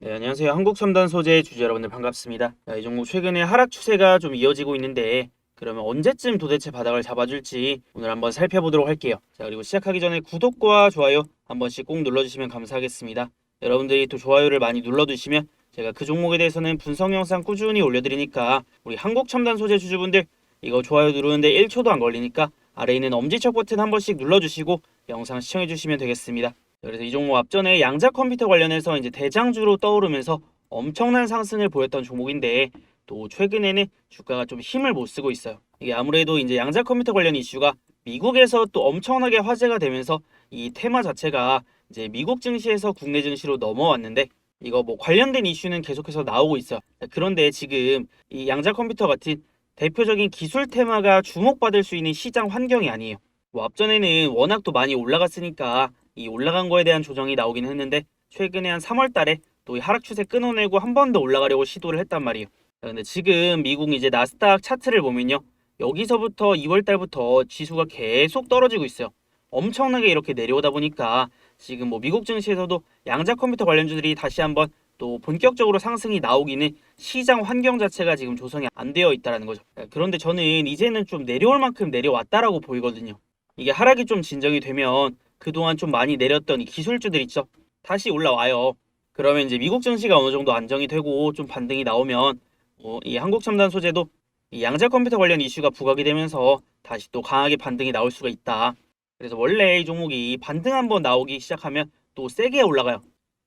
네, 안녕하세요. 한국 첨단 소재 주주 여러분들 반갑습니다. 자, 이 종목 최근에 하락 추세가 좀 이어지고 있는데 그러면 언제쯤 도대체 바닥을 잡아줄지 오늘 한번 살펴보도록 할게요. 자, 그리고 시작하기 전에 구독과 좋아요 한 번씩 꼭 눌러주시면 감사하겠습니다. 여러분들이 또 좋아요를 많이 눌러주시면 제가 그 종목에 대해서는 분석 영상 꾸준히 올려드리니까 우리 한국 첨단 소재 주주분들 이거 좋아요 누르는데 1초도 안 걸리니까 아래에 있는 엄지척 버튼 한 번씩 눌러주시고 영상 시청해주시면 되겠습니다. 그래서 이 종목 앞전에 양자 컴퓨터 관련해서 이제 대장주로 떠오르면서 엄청난 상승을 보였던 종목인데 또 최근에는 주가가 좀 힘을 못 쓰고 있어요. 이게 아무래도 이제 양자 컴퓨터 관련 이슈가 미국에서 또 엄청나게 화제가 되면서 이 테마 자체가 이제 미국 증시에서 국내 증시로 넘어왔는데 이거 뭐 관련된 이슈는 계속해서 나오고 있어요. 그런데 지금 이 양자 컴퓨터 같은 대표적인 기술 테마가 주목받을 수 있는 시장 환경이 아니에요. 뭐 앞전에는 워낙 또 많이 올라갔으니까 이 올라간 거에 대한 조정이 나오긴 했는데 최근에 한 3월 달에 또 이 하락 추세 끊어내고 한 번 더 올라가려고 시도를 했단 말이에요. 자, 근데 지금 미국 이제 나스닥 차트를 보면요. 여기서부터 2월 달부터 지수가 계속 떨어지고 있어요. 엄청나게 이렇게 내려오다 보니까 지금 뭐 미국 증시에서도 양자 컴퓨터 관련주들이 다시 한번 또 본격적으로 상승이 나오기는 시장 환경 자체가 지금 조성이 안 되어 있다라는 거죠. 자, 그런데 저는 이제는 좀 내려올 만큼 내려왔다라고 보이거든요. 이게 하락이 좀 진정이 되면 그동안 좀 많이 내렸던 이 기술주들 있죠. 다시 올라와요. 그러면 이제 미국 증시가 어느 정도 안정이 되고 좀 반등이 나오면 어, 이 한국 첨단 소재도 이 양자 컴퓨터 관련 이슈가 부각이 되면서 다시 또 강하게 반등이 나올 수가 있다. 그래서 원래 이 종목이 반등 한번 나오기 시작하면 또 세게 올라가요.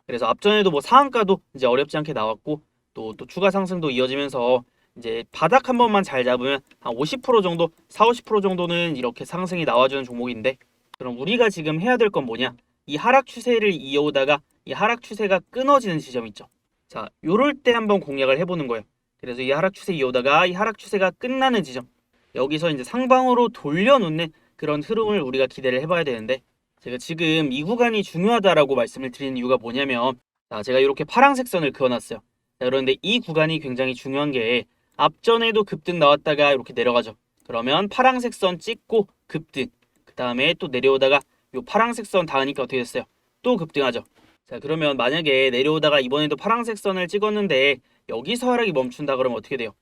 그래서 앞전에도 뭐 상한가도 이제 어렵지 않게 나왔고 또 또 추가 상승도 이어지면서 이제 바닥 한 번만 잘 잡으면 한 50% 정도, 4, 50% 정도는 이렇게 상승이 나와주는 종목인데 그럼 우리가 지금 해야 될 건 뭐냐? 이 하락 추세를 이어오다가 이 하락 추세가 끊어지는 지점 있죠. 자, 요럴 때 한번 공략을 해보는 거예요. 그래서 이 하락 추세 이어오다가 이 하락 추세가 끝나는 지점. 여기서 이제 상방으로 돌려놓는 그런 흐름을 우리가 기대를 해봐야 되는데 제가 지금 이 구간이 중요하다라고 말씀을 드리는 이유가 뭐냐면 자, 제가 이렇게 파란색 선을 그어놨어요. 자, 그런데 이 구간이 굉장히 중요한 게 앞전에도 급등 나왔다가 이렇게 내려가죠. 그러면 파란색 선 찍고 급등. 그 다음에 또 내려오다가 요 파란색 선 닿으니까 어떻게 됐어요? 또 급등하죠. 자 그러면 만약에 내려오다가 이번에도 파란색 선을 찍었는데 여기서 하락이 멈춘다 그러면 어떻게 돼요?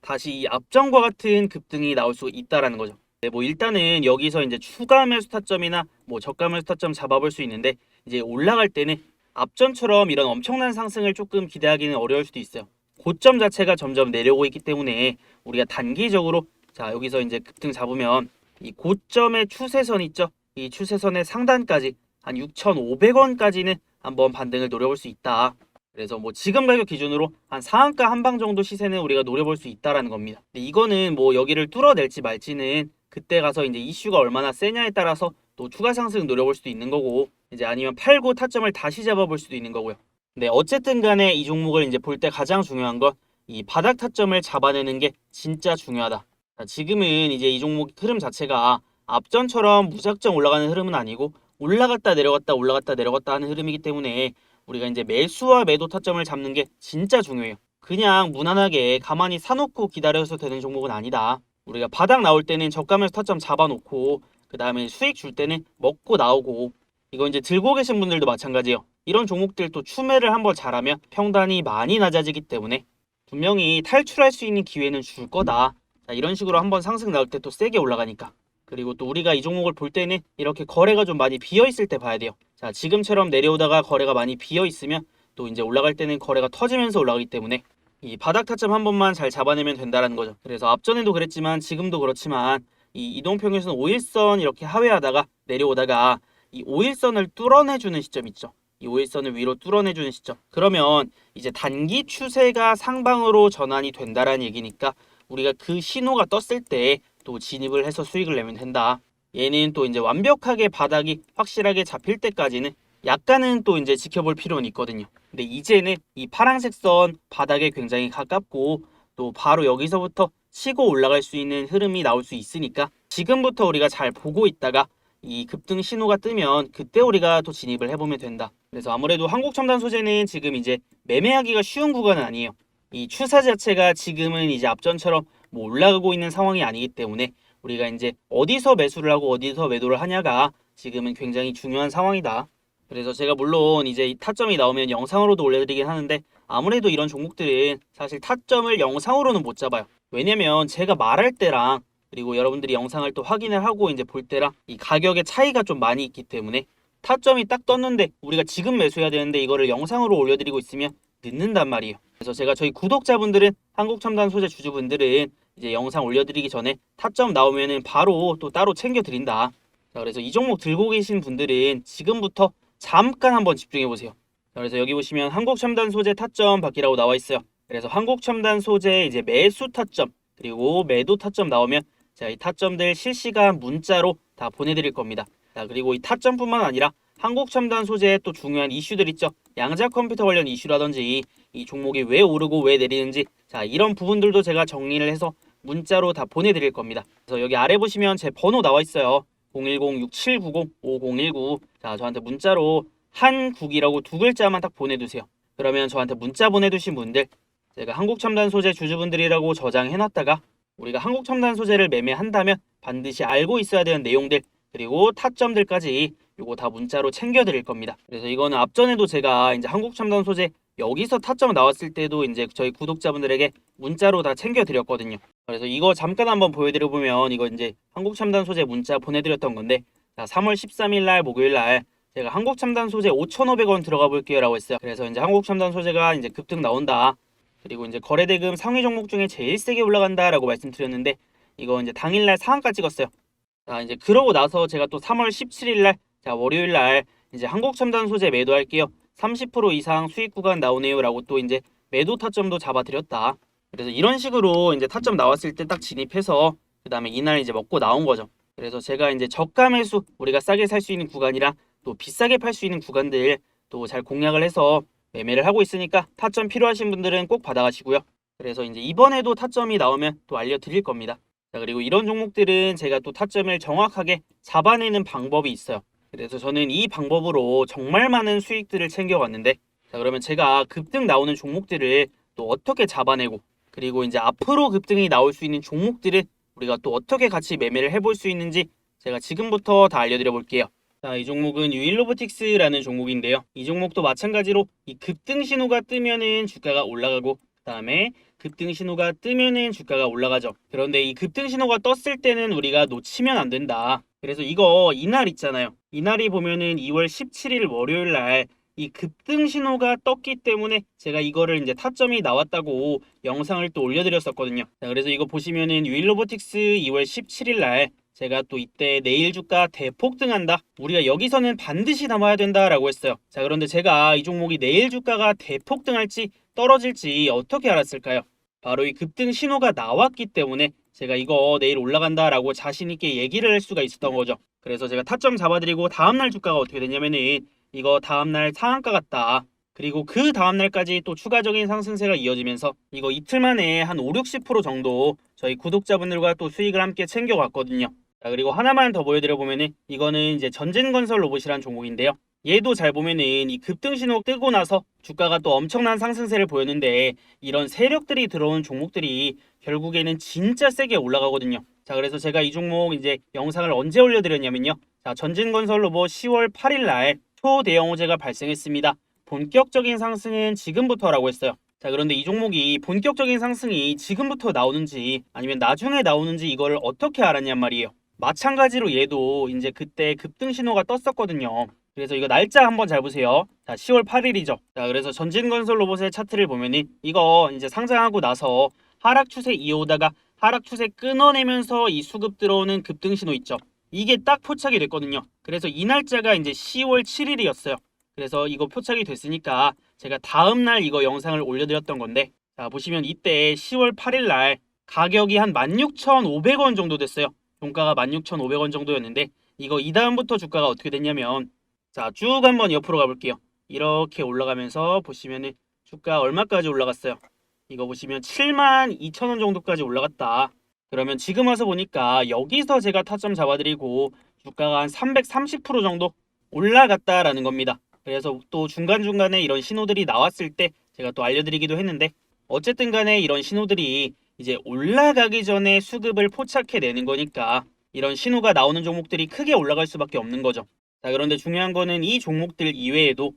다시 이 앞전과 같은 급등이 나올 수 있다라는 거죠. 네, 뭐 일단은 여기서 이제 추가 매수 타점이나 뭐 저가 매수 타점 잡아볼 수 있는데 이제 올라갈 때는 앞전처럼 이런 엄청난 상승을 조금 기대하기는 어려울 수도 있어요. 고점 자체가 점점 내려오고 있기 때문에 우리가 단기적으로 자 여기서 이제 급등 잡으면 이 고점의 추세선 있죠? 이 추세선의 상단까지 한 6,500원까지는 한번 반등을 노려볼 수 있다. 그래서 뭐 지금 가격 기준으로 한 상한가 한방 정도 시세는 우리가 노려볼 수 있다라는 겁니다. 근데 이거는 뭐 여기를 뚫어낼지 말지는 그때 가서 이제 이슈가 얼마나 세냐에 따라서 또 추가 상승 노려볼 수도 있는 거고 이제 아니면 팔고 타점을 다시 잡아볼 수도 있는 거고요. 근데 어쨌든 간에 이 종목을 이제 볼 때 가장 중요한 건 이 바닥 타점을 잡아내는 게 진짜 중요하다. 자, 지금은 이제 이 종목 흐름 자체가 앞전처럼 무작정 올라가는 흐름은 아니고 올라갔다 내려갔다 올라갔다 내려갔다 하는 흐름이기 때문에 우리가 이제 매수와 매도 타점을 잡는 게 진짜 중요해요. 그냥 무난하게 가만히 사놓고 기다려서 되는 종목은 아니다. 우리가 바닥 나올 때는 저가면서 타점 잡아놓고 그 다음에 수익 줄 때는 먹고 나오고 이거 이제 들고 계신 분들도 마찬가지예요. 이런 종목들 또 추매를 한번 잘하면 평단이 많이 낮아지기 때문에 분명히 탈출할 수 있는 기회는 줄 거다. 자, 이런 식으로 한번 상승 나올 때 또 세게 올라가니까. 그리고 또 우리가 이 종목을 볼 때는 이렇게 거래가 좀 많이 비어 있을 때 봐야 돼요. 자, 지금처럼 내려오다가 거래가 많이 비어 있으면 또 이제 올라갈 때는 거래가 터지면서 올라가기 때문에 이 바닥 타점 한 번만 잘 잡아내면 된다라는 거죠. 그래서 앞전에도 그랬지만 지금도 그렇지만 이 이동평균선 5일선 이렇게 하회하다가 내려오다가 이 5일선을 뚫어내주는 시점 있죠. 이 5일선을 위로 뚫어내주는 시점. 그러면 이제 단기 추세가 상방으로 전환이 된다라는 얘기니까 우리가 그 신호가 떴을 때 또 진입을 해서 수익을 내면 된다. 얘는 또 이제 완벽하게 바닥이 확실하게 잡힐 때까지는 약간은 또 이제 지켜볼 필요는 있거든요. 근데 이제는 이 파란색 선 바닥에 굉장히 가깝고 또 바로 여기서부터 치고 올라갈 수 있는 흐름이 나올 수 있으니까 지금부터 우리가 잘 보고 있다가 이 급등 신호가 뜨면 그때 우리가 또 진입을 해보면 된다. 그래서 아무래도 한국 첨단 소재는 지금 이제 매매하기가 쉬운 구간은 아니에요. 이 추세 자체가 지금은 이제 앞전처럼 뭐 올라가고 있는 상황이 아니기 때문에 우리가 이제 어디서 매수를 하고 어디서 매도를 하냐가 지금은 굉장히 중요한 상황이다. 그래서 제가 물론 이제 이 타점이 나오면 영상으로도 올려드리긴 하는데 아무래도 이런 종목들은 사실 타점을 영상으로는 못 잡아요. 왜냐면 제가 말할 때랑 그리고 여러분들이 영상을 또 확인을 하고 이제 볼 때랑 이 가격의 차이가 좀 많이 있기 때문에 타점이 딱 떴는데 우리가 지금 매수해야 되는데 이거를 영상으로 올려드리고 있으면 늦는단 말이에요. 그래서 제가 저희 구독자분들은 한국 첨단 소재 주주분들은 이제 영상 올려드리기 전에 타점 나오면은 바로 또 따로 챙겨드린다. 자, 그래서 이 종목 들고 계신 분들은 지금부터 잠깐 한번 집중해 보세요. 자, 그래서 여기 보시면 한국 첨단 소재 타점 받기라고 나와 있어요. 그래서 한국 첨단 소재 이제 매수 타점 그리고 매도 타점 나오면 제가 이 타점들 실시간 문자로 다 보내드릴 겁니다. 자, 그리고 이 타점뿐만 아니라 한국 첨단 소재의 또 중요한 이슈들 있죠. 양자 컴퓨터 관련 이슈라든지 이 종목이 왜 오르고 왜 내리는지 자 이런 부분들도 제가 정리를 해서 문자로 다 보내드릴 겁니다. 그래서 여기 아래 보시면 제 번호 나와 있어요. 010-6790-5019. 자 저한테 문자로 한국이라고 두 글자만 딱 보내두세요. 그러면 저한테 문자 보내두신 분들 제가 한국첨단 소재 주주분들이라고 저장해놨다가 우리가 한국첨단 소재를 매매한다면 반드시 알고 있어야 되는 내용들 그리고 타점들까지 요거 다 문자로 챙겨드릴 겁니다. 그래서 이거는 앞전에도 제가 이제 한국첨단 소재 여기서 타점 나왔을 때도 이제 저희 구독자분들에게 문자로 다 챙겨드렸거든요. 그래서 이거 잠깐 한번 보여드려 보면 이거 이제 한국첨단 소재 문자 보내드렸던 건데 자, 3월 13일 날 목요일 날 제가 한국첨단 소재 5,500원 들어가 볼게요 라고 했어요. 그래서 이제 한국첨단 소재가 이제 급등 나온다. 그리고 이제 거래대금 상위 종목 중에 제일 세게 올라간다 라고 말씀드렸는데 이거 이제 당일날 상한가 찍었어요. 자 이제 그러고 나서 제가 또 3월 17일 날, 자 월요일 날 이제 한국첨단 소재 매도할게요. 30% 이상 수익 구간 나오네요 라고 또 이제 매도 타점도 잡아드렸다. 그래서 이런 식으로 이제 타점 나왔을 때 딱 진입해서 그 다음에 이날 이제 먹고 나온 거죠. 그래서 제가 이제 저가 매수 우리가 싸게 살 수 있는 구간이랑 또 비싸게 팔 수 있는 구간들 또 잘 공략을 해서 매매를 하고 있으니까 타점 필요하신 분들은 꼭 받아가시고요. 그래서 이제 이번에도 타점이 나오면 또 알려드릴 겁니다. 자, 그리고 이런 종목들은 제가 또 타점을 정확하게 잡아내는 방법이 있어요. 그래서 저는 이 방법으로 정말 많은 수익들을 챙겨왔는데, 자, 그러면 제가 급등 나오는 종목들을 또 어떻게 잡아내고, 그리고 이제 앞으로 급등이 나올 수 있는 종목들은 우리가 또 어떻게 같이 매매를 해볼 수 있는지 제가 지금부터 다 알려드려 볼게요. 자, 이 종목은 유일로보틱스라는 종목인데요. 이 종목도 마찬가지로 이 급등 신호가 뜨면은 주가가 올라가고 그다음에 급등 신호가 뜨면은 주가가 올라가죠. 그런데 이 급등 신호가 떴을 때는 우리가 놓치면 안 된다. 그래서 이거 이날 있잖아요. 이날이 보면은 2월 17일 월요일 날 이 급등 신호가 떴기 때문에 제가 이거를 이제 타점이 나왔다고 영상을 또 올려드렸었거든요. 자, 그래서 이거 보시면은 유일로보틱스 2월 17일 날 제가 또 이때 내일 주가 대폭등한다. 우리가 여기서는 반드시 담아야 된다라고 했어요. 자, 그런데 제가 이 종목이 내일 주가가 대폭등할지 떨어질지 어떻게 알았을까요? 바로 이 급등 신호가 나왔기 때문에 제가 이거 내일 올라간다라고 자신 있게 얘기를 할 수가 있었던 거죠. 그래서 제가 타점 잡아드리고 다음날 주가가 어떻게 되냐면은 이거 다음날 상한가 같다. 그리고 그 다음날까지 또 추가적인 상승세가 이어지면서 이거 이틀 만에 한 5, 60% 정도 저희 구독자분들과 또 수익을 함께 챙겨갔거든요. 자, 그리고 하나만 더 보여드려 보면은 이거는 이제 전진건설 로봇이란 종목인데요. 얘도 잘 보면은 이 급등 신호 뜨고 나서 주가가 또 엄청난 상승세를 보였는데 이런 세력들이 들어온 종목들이 결국에는 진짜 세게 올라가거든요. 자, 그래서 제가 이 종목 이제 영상을 언제 올려드렸냐면요. 자, 전진건설 로봇 10월 8일 날 초대형 호재가 발생했습니다. 본격적인 상승은 지금부터라고 했어요. 자, 그런데 이 종목이 본격적인 상승이 지금부터 나오는지 아니면 나중에 나오는지 이거를 어떻게 알았냔 말이에요. 마찬가지로 얘도 이제 그때 급등 신호가 떴었거든요. 그래서 이거 날짜 한번 잘 보세요. 자, 10월 8일이죠. 자, 그래서 전진건설 로봇의 차트를 보면은 이거 이제 상장하고 나서 하락 추세 이어오다가 하락 추세 끊어내면서 이 수급 들어오는 급등 신호 있죠. 이게 딱 포착이 됐거든요. 그래서 이 날짜가 이제 10월 7일이었어요. 그래서 이거 포착이 됐으니까 제가 다음 날 이거 영상을 올려드렸던 건데 자 보시면 이때 10월 8일 날 가격이 한 16,500원 정도 됐어요. 종가가 16,500원 정도였는데 이거 이 다음부터 주가가 어떻게 됐냐면 자 쭉 한번 옆으로 가볼게요. 이렇게 올라가면서 보시면은 주가 얼마까지 올라갔어요? 이거 보시면 7만 2천 원 정도까지 올라갔다. 그러면 지금 와서 보니까 여기서 제가 타점 잡아드리고 주가가 한 330% 정도 올라갔다라는 겁니다. 그래서 또 중간중간에 이런 신호들이 나왔을 때 제가 또 알려드리기도 했는데 어쨌든 간에 이런 신호들이 이제 올라가기 전에 수급을 포착해내는 거니까 이런 신호가 나오는 종목들이 크게 올라갈 수밖에 없는 거죠. 자, 그런데 중요한 거는 이 종목들 이외에도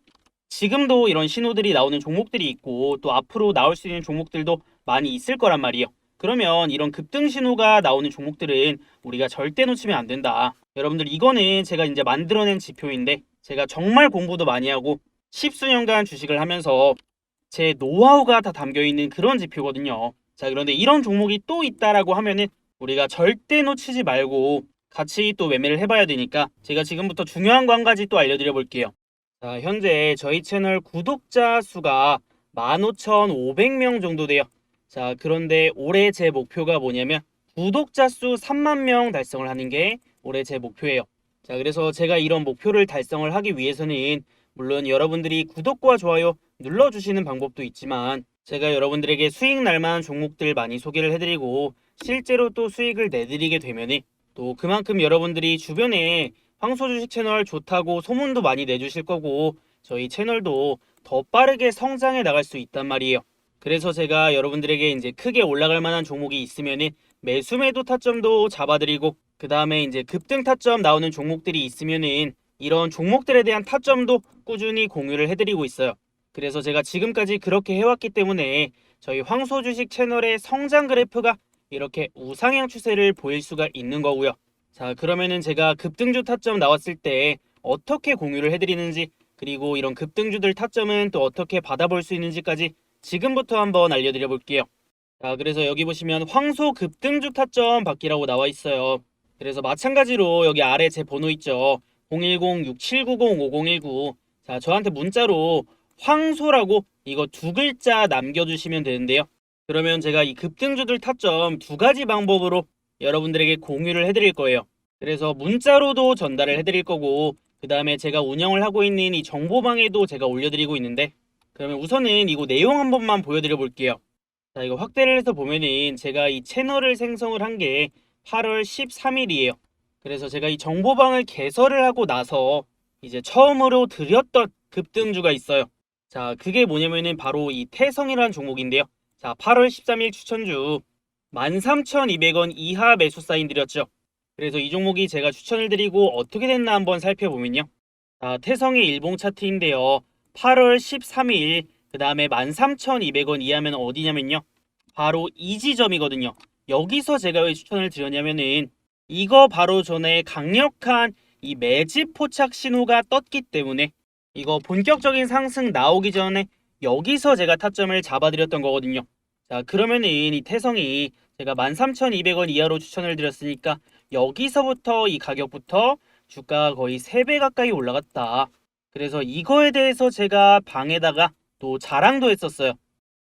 지금도 이런 신호들이 나오는 종목들이 있고 또 앞으로 나올 수 있는 종목들도 많이 있을 거란 말이에요. 그러면 이런 급등 신호가 나오는 종목들은 우리가 절대 놓치면 안 된다. 여러분들 이거는 제가 이제 만들어낸 지표인데 제가 정말 공부도 많이 하고 십수년간 주식을 하면서 제 노하우가 다 담겨 있는 그런 지표거든요. 자, 그런데 이런 종목이 또 있다라고 하면은 우리가 절대 놓치지 말고 같이 또 매매를 해봐야 되니까 제가 지금부터 중요한 거 한 가지 또 알려드려 볼게요. 자, 현재 저희 채널 구독자 수가 15,500명 정도 돼요. 자, 그런데 올해 제 목표가 뭐냐면 구독자 수 3만 명 달성을 하는 게 올해 제 목표예요. 자, 그래서 제가 이런 목표를 달성을 하기 위해서는 물론 여러분들이 구독과 좋아요 눌러주시는 방법도 있지만 제가 여러분들에게 수익 날만한 종목들 많이 소개를 해드리고 실제로 또 수익을 내드리게 되면은 또 그만큼 여러분들이 주변에 황소 주식 채널 좋다고 소문도 많이 내주실 거고 저희 채널도 더 빠르게 성장해 나갈 수 있단 말이에요. 그래서 제가 여러분들에게 이제 크게 올라갈 만한 종목이 있으면은 매수 매도 타점도 잡아드리고 그 다음에 이제 급등 타점 나오는 종목들이 있으면은 이런 종목들에 대한 타점도 꾸준히 공유를 해드리고 있어요. 그래서 제가 지금까지 그렇게 해왔기 때문에 저희 황소 주식 채널의 성장 그래프가 이렇게 우상향 추세를 보일 수가 있는 거고요. 자, 그러면은 제가 급등주 타점 나왔을 때 어떻게 공유를 해드리는지 그리고 이런 급등주들 타점은 또 어떻게 받아볼 수 있는지까지 지금부터 한번 알려드려 볼게요. 자, 그래서 여기 보시면 황소 급등주 타점 받기라고 나와 있어요. 그래서 마찬가지로 여기 아래 제 번호 있죠. 010-6790-5019. 자, 저한테 문자로 황소라고 이거 두 글자 남겨주시면 되는데요. 그러면 제가 이 급등주들 타점 두 가지 방법으로 여러분들에게 공유를 해드릴 거예요. 그래서 문자로도 전달을 해드릴 거고, 그 다음에 제가 운영을 하고 있는 이 정보방에도 제가 올려드리고 있는데, 그러면 우선은 이거 내용 한 번만 보여드려 볼게요. 자, 이거 확대를 해서 보면은 제가 이 채널을 생성을 한 게 8월 13일이에요. 그래서 제가 이 정보방을 개설을 하고 나서 이제 처음으로 드렸던 급등주가 있어요. 자, 그게 뭐냐면은 바로 이 태성이라는 종목인데요. 자, 8월 13일 추천주 13,200원 이하 매수 사인 드렸죠. 그래서 이 종목이 제가 추천을 드리고 어떻게 됐나 한번 살펴보면요. 자, 태성의 일봉 차트인데요. 8월 13일 그 다음에 13,200원 이하면 어디냐면요. 바로 이 지점이거든요. 여기서 제가 왜 추천을 드렸냐면은 이거 바로 전에 강력한 이 매집 포착 신호가 떴기 때문에 이거 본격적인 상승 나오기 전에 여기서 제가 타점을 잡아드렸던 거거든요. 자, 그러면은 이 태성이 제가 13,200원 이하로 추천을 드렸으니까 여기서부터 이 가격부터 주가가 거의 3배 가까이 올라갔다. 그래서 이거에 대해서 제가 방에다가 또 자랑도 했었어요.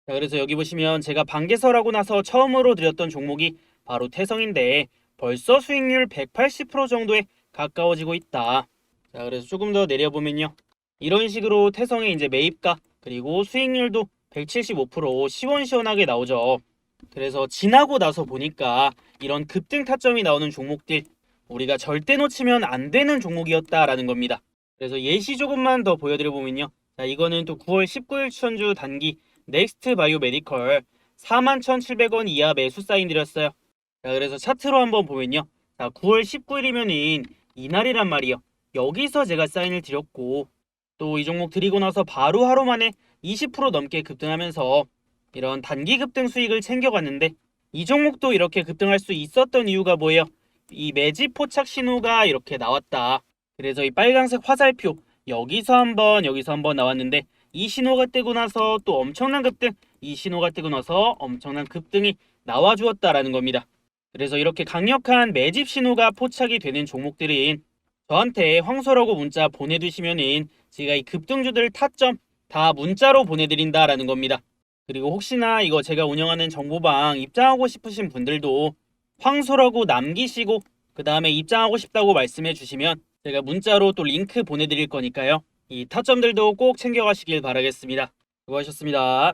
자, 그래서 여기 보시면 제가 방개설하고 나서 처음으로 드렸던 종목이 바로 태성인데 벌써 수익률 180% 정도에 가까워지고 있다. 자, 그래서 조금 더 내려보면요. 이런 식으로 태성의 이제 매입가 그리고 수익률도 175% 시원시원하게 나오죠. 그래서 지나고 나서 보니까 이런 급등 타점이 나오는 종목들 우리가 절대 놓치면 안 되는 종목이었다라는 겁니다. 그래서 예시 조금만 더 보여드려 보면요. 자, 이거는 또 9월 19일 추천주 단기 넥스트 바이오 메디컬 41,700원 이하 매수 사인 드렸어요. 자, 그래서 차트로 한번 보면요. 자, 9월 19일이면은 이날이란 말이요. 여기서 제가 사인을 드렸고 또 이 종목 드리고 나서 바로 하루 만에 20% 넘게 급등하면서 이런 단기 급등 수익을 챙겨갔는데 이 종목도 이렇게 급등할 수 있었던 이유가 뭐예요? 이 매집 포착 신호가 이렇게 나왔다. 그래서 이 빨간색 화살표 여기서 한번 여기서 한번 나왔는데 이 신호가 뜨고 나서 또 엄청난 급등 이 신호가 뜨고 나서 엄청난 급등이 나와주었다라는 겁니다. 그래서 이렇게 강력한 매집 신호가 포착이 되는 종목들인 저한테 황소라고 문자 보내두시면은 제가 이 급등주들 타점 다 문자로 보내드린다라는 겁니다. 그리고 혹시나 이거 제가 운영하는 정보방 입장하고 싶으신 분들도 황소라고 남기시고 그 다음에 입장하고 싶다고 말씀해 주시면 제가 문자로 또 링크 보내드릴 거니까요. 이 타점들도 꼭 챙겨가시길 바라겠습니다. 수고하셨습니다.